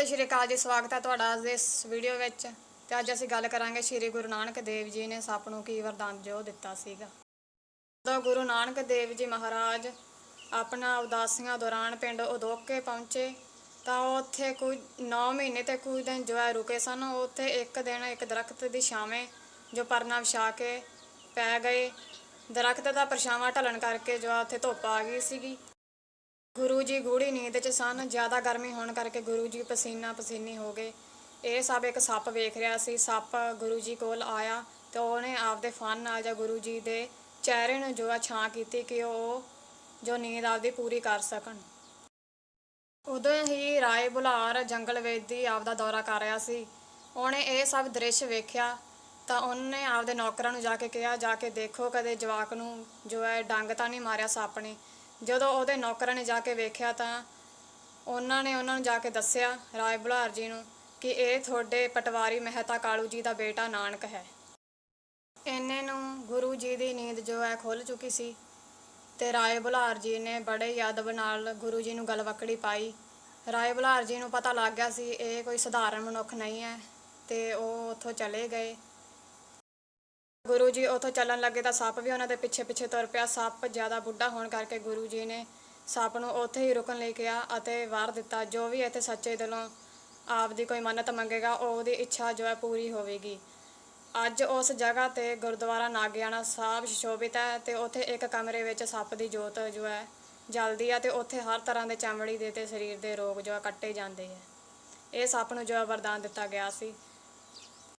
ਸਤਿ ਸ਼੍ਰੀ ਅਕਾਲ ਜੀ, ਸਵਾਗਤ ਹੈ ਤੁਹਾਡਾ ਅੱਜ ਦੇ ਇਸ ਵੀਡੀਓ ਵਿੱਚ। ਤੇ ਅੱਜ ਅਸੀਂ ਗੱਲ ਕਰਾਂਗੇ ਸ਼੍ਰੀ ਗੁਰੂ ਨਾਨਕ ਦੇਵ ਜੀ ਨੇ ਸੱਪ ਨੂੰ ਕੀ ਵਰਦਾਨ ਜੋ ਦਿੱਤਾ ਸੀਗਾ। ਜਦੋਂ ਗੁਰੂ ਨਾਨਕ ਦੇਵ ਜੀ ਮਹਾਰਾਜ ਆਪਣਾ ਉਦਾਸੀਆਂ ਦੌਰਾਨ ਪਿੰਡ ਉਦੋਕੇ ਪਹੁੰਚੇ। ਤਾਂ ਉਹ ਉੱਥੇ ਕੁਝ 9 ਮਹੀਨੇ ਤੇ ਕੁਝ ਦਿਨ ਜੋ ਹੈ ਰੁਕੇ ਸਨ। ਉੱਥੇ ਇੱਕ ਦਿਨ ਇੱਕ ਦਰਖਤ ਦੀ ਛਾਵੇਂ ਜੋ ਪਰਨਾ ਵਿਛਾ ਕੇ ਪੈ ਗਏ। ਦਰਖਤ ਦਾ ਪਰਛਾਵਾਂ ਢਲਣ ਕਰਕੇ ਜੋ ਹੈ ਉੱਥੇ ਧੁੱਪ ਆ ਗਈ ਸੀਗੀ। ਗੁਰੂ ਜੀ ਗੂੜੀ ਨੀਂਦ 'ਚ ਸਨ, ਜ਼ਿਆਦਾ ਗਰਮੀ ਹੋਣ ਕਰਕੇ ਗੁਰੂ ਜੀ ਪਸੀਨਾ ਪਸੀਨੀ ਹੋ ਗਏ। ਇਹ ਸਭ ਇੱਕ ਸੱਪ ਵੇਖ ਰਿਹਾ ਸੀ। ਸੱਪ ਗੁਰੂ ਜੀ ਕੋਲ ਆਇਆ ਤੇ ਉਹਨੇ ਆਪਦੇ ਫਨ ਨਾਲ ਜਾਂ ਗੁਰੂ ਜੀ ਦੇ ਚਿਹਰੇ ਨੂੰ ਜੋ ਆ ਛਾਂ ਕੀਤੀ ਕਿ ਉਹ ਜੋ ਨੀਂਦ ਆਪਦੀ ਪੂਰੀ ਕਰ ਸਕਣ। ਉਦੋਂ ਹੀ ਰਾਏ ਬੁਲਾਰ ਜੰਗਲ ਵੇਦੀ ਆਪਦਾ ਦੌਰਾ ਕਰ ਰਿਹਾ ਸੀ। ਉਹਨੇ ਇਹ ਸਭ ਦ੍ਰਿਸ਼ ਵੇਖਿਆ ਤਾਂ ਉਹਨੇ ਆਪਦੇ ਨੌਕਰਾਂ ਨੂੰ ਜਾ ਕੇ ਕਿਹਾ, ਜਾ ਕੇ ਦੇਖੋ, ਕਦੇ ਜਵਾਕ ਨੂੰ ਜੋ ਹੈ ਡੰਗ ਤਾਂ ਨਹੀਂ ਮਾਰਿਆ ਸੱਪ ਨੇ? ਜਦੋਂ ਉਹਦੇ ਨੌਕਰਾਂ ਨੇ ਜਾ ਕੇ ਵੇਖਿਆ ਤਾਂ ਉਹਨਾਂ ਨੇ ਉਹਨਾਂ ਨੂੰ ਜਾ ਕੇ ਦੱਸਿਆ, ਰਾਏ ਬੁਲਾਰ ਜੀ ਨੂੰ, ਕਿ ਇਹ ਤੁਹਾਡੇ ਪਟਵਾਰੀ ਮਹਿਤਾ ਕਾਲੂ ਜੀ ਦਾ ਬੇਟਾ ਨਾਨਕ ਹੈ। ਇੰਨੇ ਨੂੰ ਗੁਰੂ ਜੀ ਦੀ ਨੀਂਦ ਜੋ ਹੈ ਖੁੱਲ ਚੁੱਕੀ ਸੀ ਤੇ ਰਾਏ ਬੁਲਾਰ ਜੀ ਨੇ ਬੜੇ ਯਾਦਵ ਨਾਲ ਗੁਰੂ ਜੀ ਨੂੰ ਗਲਵਕੜੀ ਪਾਈ। ਰਾਏ ਬੁਲਾਰ ਜੀ ਨੂੰ ਪਤਾ ਲੱਗ ਗਿਆ ਸੀ, ਇਹ ਕੋਈ ਸਧਾਰਨ ਮਨੁੱਖ ਨਹੀਂ ਹੈ ਤੇ ਉਹ ਉੱਥੋਂ ਚਲੇ ਗਏ। ਗੁਰੂ ਜੀ ਉੱਥੋਂ ਚੱਲਣ ਲੱਗੇ ਤਾਂ ਸੱਪ ਵੀ ਉਹਨਾਂ ਦੇ ਪਿੱਛੇ ਪਿੱਛੇ ਤੁਰ ਪਿਆ। ਸੱਪ ਜ਼ਿਆਦਾ ਬੁੱਢਾ ਹੋਣ ਕਰਕੇ ਗੁਰੂ ਜੀ ਨੇ ਸੱਪ ਨੂੰ ਉੱਥੇ ਹੀ ਰੁਕਣ ਲਈ ਕਿਹਾ ਅਤੇ ਵਾਰ ਦਿੱਤਾ। ਜੋ ਵੀ ਇੱਥੇ ਸੱਚੇ ਦਿਲੋਂ ਆਪ ਦੀ ਕੋਈ ਮੰਨਤ ਮੰਗੇਗਾ ਉਹਦੀ ਇੱਛਾ ਜੋ ਹੈ ਪੂਰੀ ਹੋਵੇਗੀ। ਅੱਜ ਉਸ ਜਗ੍ਹਾ ਤੇ ਗੁਰਦੁਆਰਾ ਨਾਗਿਆਣਾ ਸਾਹਿਬ ਸ਼ੋਭਿਤ ਹੈ ਤੇ ਉੱਥੇ ਇੱਕ ਕਮਰੇ ਵਿੱਚ ਸੱਪ ਦੀ ਜੋਤ ਜੋ ਹੈ ਜਲਦੀ ਆ ਤੇ ਉੱਥੇ ਹਰ ਤਰ੍ਹਾਂ ਦੇ ਚਮੜੀ ਦੇ ਤੇ ਸਰੀਰ ਦੇ ਰੋਗ ਜੋ ਹੈ ਕੱਟੇ ਜਾਂਦੇ ਹੈ। ਇਹ ਸੱਪ ਨੂੰ ਜੋ ਹੈ ਵਰਦਾਨ ਦਿੱਤਾ ਗਿਆ ਸੀ।